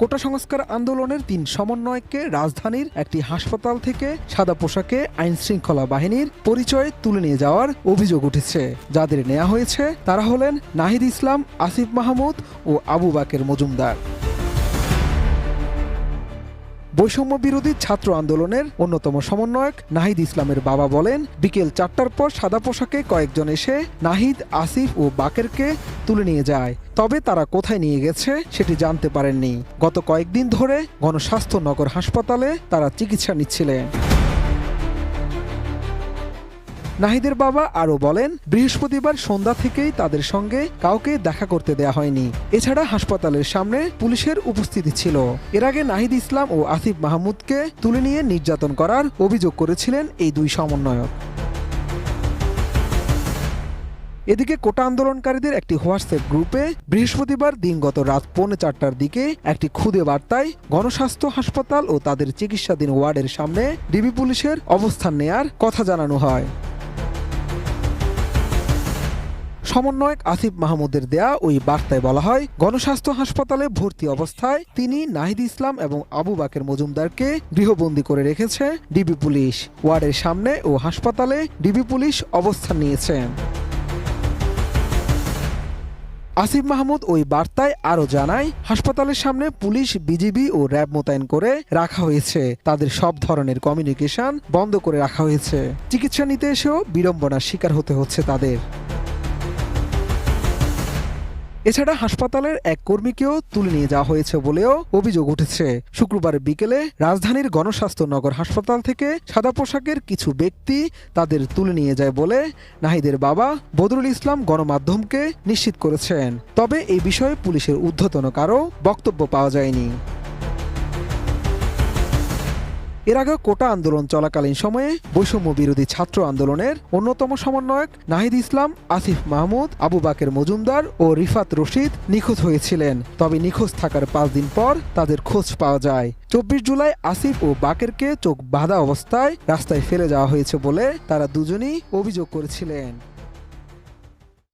কোটা সংস্কার আন্দোলনের তিন সমন্বয়কে রাজধানীর একটি হাসপাতাল থেকে সাদা পোশাকে আইন শৃঙ্খলা বাহিনীর পরিচয়ে তুলে নিয়ে যাওয়ার অভিযোগ উঠেছে। যাদের নেওয়া হয়েছে তারা হলেন নাহিদ ইসলাম, আসিফ মাহমুদ ও আবু বাকের মজুমদার। বৈষম্য বিরোধী ছাত্র আন্দোলনের অন্যতম সমন্বয়ক নাহিদ ইসলামের বাবা বলেন, বিকেল চারটার পর সাদা পোশাকে কয়েকজন এসে নাহিদ, আসিফ ও বাকেরকে তুলে নিয়ে যায়। তবে তারা কোথায় নিয়ে গেছে সেটি জানতে পারেননি। গত কয়েকদিন ধরে গণস্বাস্থ্য নগর হাসপাতালে তারা চিকিৎসা নিচ্ছিলেন। নাহিদের বাবা আরও বলেন, বৃহস্পতিবার সন্ধ্যা থেকেই তাদের সঙ্গে কাউকে দেখা করতে দেয়া হয়নি। এছাড়া হাসপাতালের সামনে পুলিশের উপস্থিতি ছিল। এর আগে নাহিদ ইসলাম ও আসিফ মাহমুদকে তুলে নিয়ে নির্যাতন করার অভিযোগ করেছিলেন এই দুই সমন্বয়ক। এদিকে কোটা আন্দোলনকারীদের একটি হোয়াটসঅ্যাপ গ্রুপে বৃহস্পতিবার দিনগত রাত পৌনে চারটার দিকে একটি খুদে বার্তায় গণস্বাস্থ্য হাসপাতাল ও তাদের চিকিৎসাধীন ওয়ার্ডের সামনে ডিবি পুলিশের অবস্থান নেয়ার কথা জানানো হয়। সমন্বয়ক আসিফ মাহমুদের দেয়া ওই বার্তায় বলা হয়, গণস্বাস্থ্য হাসপাতালে ভর্তি অবস্থায় তিনি নাহিদ ইসলাম এবং আবু বাকের মজুমদারকে গৃহবন্দী করে রেখেছে ডিবি পুলিশ। ওয়ার্ডের সামনে ও হাসপাতালে ডিবি পুলিশ অবস্থান নিয়েছেন আসিফ মাহমুদ ওই বার্তায় আরও জানায়, হাসপাতালের সামনে পুলিশ, বিজিবি ও র্যাব মোতায়েন করে রাখা হয়েছে। তাদের সব ধরনের কমিউনিকেশন বন্ধ করে রাখা হয়েছে। চিকিৎসা নিতে এসেও বিড়ম্বনার শিকার হতে হচ্ছে তাদের। এছাড়া হাসপাতালের এক কর্মীকেও তুলে নিয়ে যাওয়া হয়েছে বলেও অভিযোগ উঠেছে। শুক্রবার বিকেলে রাজধানীর গণস্বাস্থ্য নগর হাসপাতাল থেকে সাদা পোশাকের কিছু ব্যক্তি তাদের তুলে নিয়ে যায় বলে নাহিদের বাবা বদরুল ইসলাম গণমাধ্যমকে নিশ্চিত করেছেন। তবে এই বিষয়ে পুলিশের ঊর্ধ্বতন কারও বক্তব্য পাওয়া যায়নি। এর আগে কোটা আন্দোলন চলাকালীন সময়ে বৈষম্য বিরোধী ছাত্র আন্দোলনের অন্যতম সমন্বয়ক নাহিদ ইসলাম, আসিফ মাহমুদ, আবু বাকের মজুমদার ও রিফাত রশিদ নিখোঁজ হয়েছিলেন। তবে নিখোঁজ থাকার পাঁচ দিন পর তাদের খোঁজ পাওয়া যায়। চব্বিশ জুলাই আসিফ ও বাকেরকে চোখ বাঁধা অবস্থায় রাস্তায় ফেলে যাওয়া হয়েছে বলে তারা দুজনই অভিযোগ করেছিলেন।